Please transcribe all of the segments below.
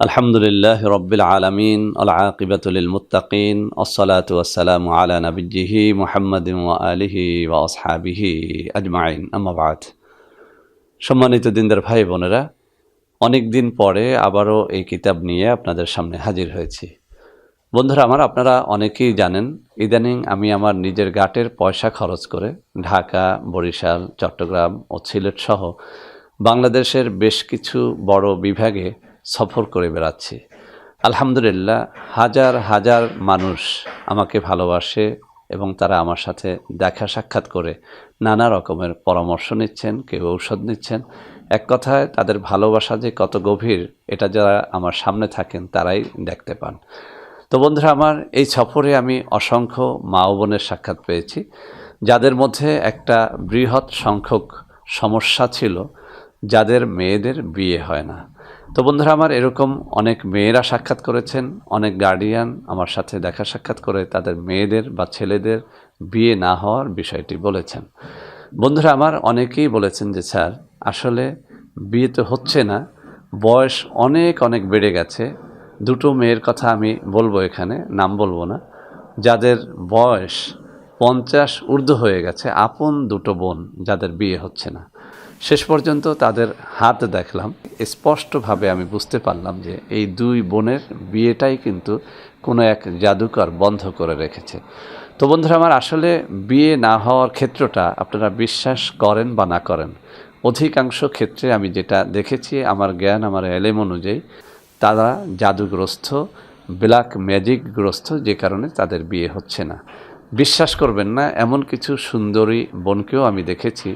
আলহামদুলিল্লাহ রব্বিল আলমিন আলআকিবাতুল ওয়াসসালামু আলা নবিজিহি মুহাম্মাদিন ওয়া আলিহি ওয়া আসহাবিহি আজমাইন। আম্মাবাদ সম্মানিত দিনদার ভাই বোনেরা, অনেক দিন পরে আবারও এই কিতাব নিয়ে আপনাদের সামনে হাজির হয়েছি। বন্ধুরা, আমার আপনারা অনেকেই জানেন, ইদানিং আমি আমার নিজের গাটের পয়সা খরচ করে ঢাকা, বরিশাল, চট্টগ্রাম ও সিলেট সহ বাংলাদেশের বেশ কিছু বড় বিভাগে সফর করে বেড়াচ্ছি। আলহামদুলিল্লাহ, হাজার হাজার মানুষ আমাকে ভালোবাসে এবং তারা আমার সাথে দেখা সাক্ষাৎ করে। নানা রকমের পরামর্শ নিচ্ছেন, কেউ ঔষধ নিচ্ছেন। এক কথায়, তাদের ভালোবাসা যে কত গভীর, এটা যারা আমার সামনে থাকেন, তারাই দেখতে পান। তো বন্ধুরা, আমার এই সফরে আমি অসংখ্য মা বোনের সাক্ষাৎ পেয়েছি। যাদের মধ্যে একটা বৃহৎ সংখ্যক সমস্যা ছিল, যাদের মেয়েদের বিয়ে হয় না। তো বন্ধুরা আমার এরকম অনেক মেয়েরা সাক্ষাৎ করেছেন, অনেক গার্ডিয়ান আমার সাথে দেখা সাক্ষাৎ করে তাদের মেয়েদের বা ছেলেদের বিয়ে না হওয়ার বিষয়টি বলেছেন। বন্ধুরা আমার অনেকেই বলেছেন যে, স্যার, আসলে বিয়ে তো হচ্ছে না, বয়স অনেক অনেক বেড়ে গেছে, দুটো মেয়ের কথা আমি বলব এখানে, নাম বলব না, যাদের বয়স পঞ্চাশ ঊর্ধ্ব হয়ে গেছে, আপন দুটো বোন যাদের বিয়ে হচ্ছে না। শেষ পর্যন্ত তাদের হাত দেখলাম। স্পষ্টভাবে আমি বুঝতে পারলাম যে এই দুই বোনের বিয়েটাই কিন্তু কোনো এক জাদুকর বন্ধ করে রেখেছে। তো বন্ধুরা, আমার আসলে বিয়ে না হওয়ার ক্ষেত্রটা আপনারা বিশ্বাস করেন বা না করেন, অধিকাংশ ক্ষেত্রে আমি যেটা দেখেছি, আমার জ্ঞান, আমার এলেম অনুযায়ী তারা জাদুগ্রস্ত, ব্ল্যাক ম্যাজিকগ্রস্ত যে কারণে তাদের বিয়ে হচ্ছে না। বিশ্বাস করবেন না, এমন কিছু সুন্দরী বোনকেও আমি দেখেছি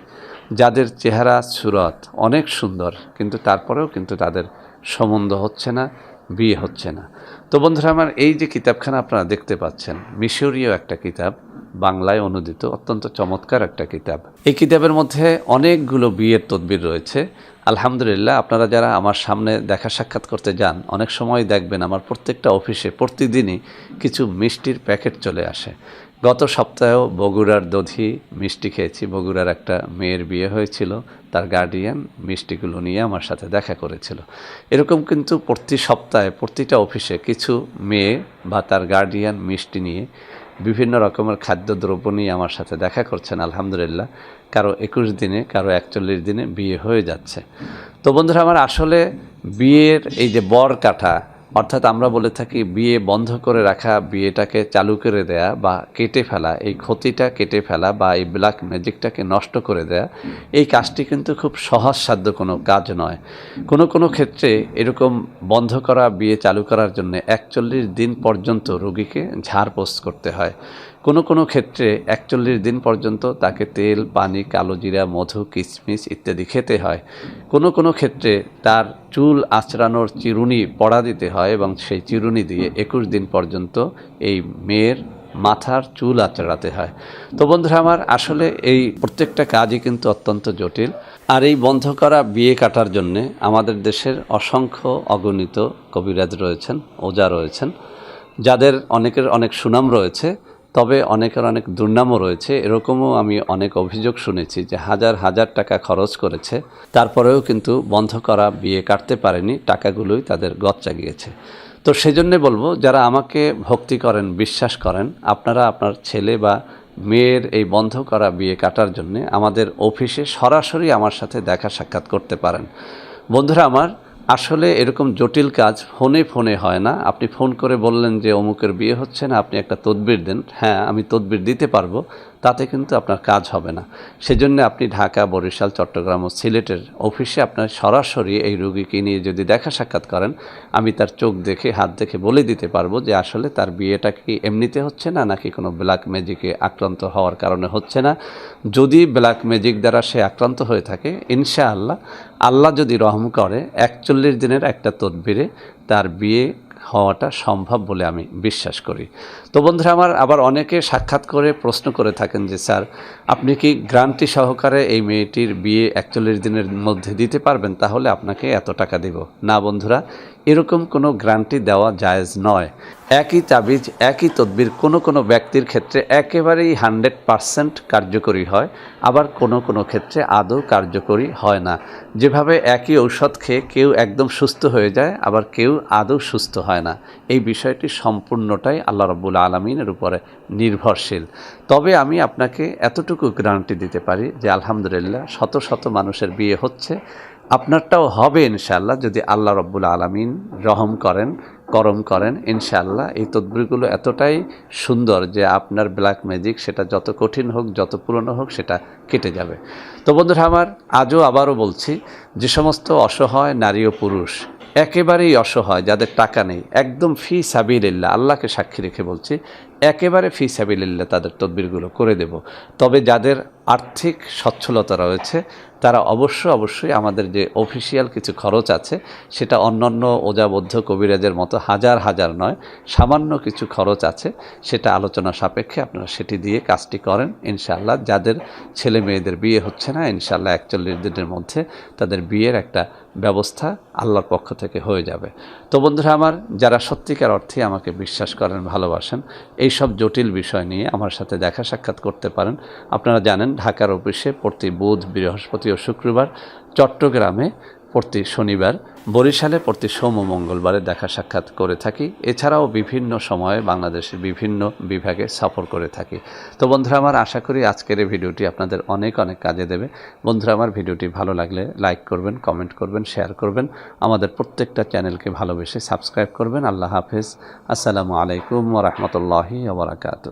যাদের চেহারা, সুরত অনেক সুন্দর, কিন্তু তারপরেও কিন্তু তাদের সম্বন্ধ হচ্ছে না, বিয়ে হচ্ছে না। তো বন্ধুরা, আমার এই যে কিতাবখানা আপনারা দেখতে পাচ্ছেন, মিশরীয় একটা কিতাব, বাংলায় অনুদিত, অত্যন্ত চমৎকার একটা কিতাব। এই কিতাবের মধ্যে অনেকগুলো বিয়ের তদবির রয়েছে। আলহামদুলিল্লাহ, আপনারা যারা আমার সামনে দেখা সাক্ষাৎ করতে যান, অনেক সময় দেখবেন আমার প্রত্যেকটা অফিসে প্রতিদিনই কিছু মিষ্টির প্যাকেট চলে আসে। গত সপ্তাহেও বগুড়ার দধি মিষ্টি খেয়েছি। বগুড়ার একটা মেয়ের বিয়ে হয়েছিল, তার গার্ডিয়ান মিষ্টিগুলো নিয়ে আমার সাথে দেখা করেছিল। এরকম কিন্তু প্রতি সপ্তাহে, প্রতিটা অফিসে কিছু মেয়ে বা তার গার্ডিয়ান মিষ্টি নিয়ে বিভিন্ন রকমের খাদ্যদ্রব্য নিয়ে আমার সাথে দেখা করছেন, আলহামদুলিল্লাহ। কারও একুশ দিনে, কারও একচল্লিশ দিনে বিয়ে হয়ে যাচ্ছে। তো বন্ধুরা, আমার আসলে বিয়ের এই যে বর কাঠা অর্থাৎ আমরা বলে থাকি, বিয়ে বন্ধ করে রাখা, বিয়েটাকে চালু করে দেয়া বা কেটে ফেলা, এই ক্ষতিটা কেটে ফেলা বা এই ব্ল্যাক ম্যাজিকটাকে নষ্ট করে দেয়া, এই কাজটি কিন্তু খুব সহজসাধ্য কোনো কাজ নয়। কোনো কোনো ক্ষেত্রে এরকম বন্ধ করা, বিয়ে চালু করার জন্য একচল্লিশ দিন পর্যন্ত রোগীকে ঝাড়পোস্ট করতে হয়। কোনো কোনো ক্ষেত্রে একচল্লিশ দিন পর্যন্ত তাকে তেল, পানি, কালো জিরা, মধু, কিশমিশ ইত্যাদি খেতে হয়। কোনো কোনো ক্ষেত্রে তার চুল আঁচড়ানোর চিরুনি পড়া দিতে হয় এবং সেই চিরুনি দিয়ে একুশ দিন পর্যন্ত এই মেয়ের মাথার চুল আঁচড়াতে হয়। তো বন্ধুরা আমার, আসলে এই প্রত্যেকটা কাজই কিন্তু অত্যন্ত জটিল। আর এই বন্ধ করা বিয়ে কাটার জন্যে আমাদের দেশের অসংখ্য অগণিত কবিরাজ রয়েছেন, ওজা রয়েছেন, যাদের অনেকের অনেক সুনাম রয়েছে। তবে অনেকের অনেক দুর্নামও রয়েছে। এরকমও আমি অনেক অভিযোগ শুনেছি যে হাজার হাজার টাকা খরচ করেছে। তারপরেও কিন্তু বন্ধ করা, বিয়ে কাটতে পারেনি, টাকাগুলোই তাদের গচ্চা গিয়েছে তো সেজন্যে বলব, যারা আমাকে ভক্তি করেন, বিশ্বাস করেন, আপনারা আপনার ছেলে বা মেয়ের এই বন্ধ করা, বিয়ে কাটার জন্যে আমাদের অফিসে সরাসরি আমার সাথে দেখা সাক্ষাৎ করতে পারেন। বন্ধুরা আমার আসলে এরকম জটিল কাজ ফোনে ফোনে হয় না। আপনি ফোন করে বললেন যে অমুকের বিয়ে হচ্ছে না, আপনি একটা তদবির দেন। হ্যাঁ আমি তদবির দিতে পারব। তাতে কিন্তু আপনার কাজ হবে না। সেজন্য আপনি ঢাকা, বরিশাল, চট্টগ্রাম ও সিলেটের অফিসে আপনার সরাসরি এই রুগীকে নিয়ে যদি দেখা সাক্ষাৎ করেন, আমি তার চোখ দেখে, হাত দেখে বলে দিতে পারব যে আসলে তার বিয়েটা কি এমনিতে হচ্ছে না, নাকি কোনো ব্ল্যাক ম্যাজিকে আক্রান্ত হওয়ার কারণে হচ্ছে না। যদি ব্ল্যাক ম্যাজিক দ্বারা সে আক্রান্ত হয়ে থাকে, ইনশাআল্লাহ, আল্লাহ যদি রহম করে, একচল্লিশ দিনের একটা তদবিরে তার বিয়ে হওয়াটা সম্ভব বলে আমি বিশ্বাস করি। তো বন্ধুরা, আমার আবার অনেকে সাক্ষাৎ করে প্রশ্ন করে থাকেন যে, স্যার, আপনি কি গ্রান্টি সহকারে এই মেয়েটির বিয়ে একচল্লিশ দিনের মধ্যে দিতে পারবেন? তাহলে আপনাকে এত টাকা দেব। না বন্ধুরা এরকম কোনো গ্রান্টি দেওয়া জায়েজ নয়। একই তাবিজ, একই তদবির কোনো কোনো ব্যক্তির ক্ষেত্রে একেবারেই হান্ড্রেড পারসেন্ট কার্যকরী হয়, আবার কোনো কোনো ক্ষেত্রে আদৌ কার্যকরী হয় না। যেভাবে একই ঔষধ খেয়ে কেউ একদম সুস্থ হয়ে যায়, আবার কেউ আদৌ সুস্থ হয় না। এই বিষয়টি সম্পূর্ণটাই আল্লাহ রব্বুল আলমিনের উপরে নির্ভরশীল। তবে আমি আপনাকে এতটুকু গ্যারান্টি দিতে পারি যে আলহামদুলিল্লাহ শত শত মানুষের বিয়ে হচ্ছে আপনারটাও হবে ইনশাল্লাহ যদি আল্লাহ রব্বুল আলমিন রহম করেন, করম করেন ইনশাল্লাহ এই তদবিরগুলো এতটাই সুন্দর যে আপনার ব্ল্যাক ম্যাজিক সেটা যত কঠিন হোক, যত পুরনো হোক, সেটা কেটে যাবে। তো বন্ধুরা আমার, আজও আবারও বলছি, যে সমস্ত অসহায় নারী ও পুরুষ, একেবারেই অসহায়, যাদের টাকা নেই, একদম ফি সাবিলিল্লাহ, আল্লাহকে সাক্ষী রেখে বলছি একেবারে ফি সাবিলিল্লাহ তাদের তদবিরগুলো করে দেব। তবে যাদের আর্থিক সচ্ছলতা রয়েছে, তারা অবশ্য অবশ্যই আমাদের যে অফিসিয়াল কিছু খরচ আছে, সেটা অন্যান্য ওজাবদ্ধ কবিরাজের মতো হাজার হাজার নয়, সামান্য কিছু খরচ আছে, সেটা আলোচনা সাপেক্ষে আপনারা সেটি দিয়ে কাজটি করেন, ইনশাআল্লাহ। যাদের ছেলে মেয়েদের বিয়ে হচ্ছে না, ইনশাআল্লাহ একচল্লিশ দিনের মধ্যে তাদের বিয়ের একটা ব্যবস্থা আল্লাহর পক্ষ থেকে হয়ে যাবে। তো বন্ধুরা আমার, যারা সত্যিকার অর্থে আমাকে বিশ্বাস করেন, ভালোবাসেন, এই সব জটিল বিষয় নিয়ে আমার সাথে দেখা সাক্ষাৎ করতে পারেন। আপনারা জানেন, ঢাকার অফিসে প্রতি বুধ, বৃহস্পতি ও শুক্রবার চট্টগ্রামে প্রতি শনিবার বরিশালে, প্রতি সোম ও মঙ্গলবারে দেখা সাক্ষাৎ করে থাকি। এছাড়াও বিভিন্ন সময়ে বাংলাদেশের বিভিন্ন বিভাগে সফর করে থাকি। তো বন্ধুরা, আমার আশা করি আজকের এই ভিডিওটি আপনাদের অনেক অনেক কাজে দেবে। বন্ধুরা, আমার ভিডিওটি ভালো লাগলে লাইক করবেন, কমেন্ট করবেন, শেয়ার করবেন। আমাদের প্রত্যেকটা চ্যানেলকে ভালোবেসে সাবস্ক্রাইব করবেন। আল্লাহ হাফেজ। আসসালামু আলাইকুম ওরহমতুল্লাহি ওবরাকাতু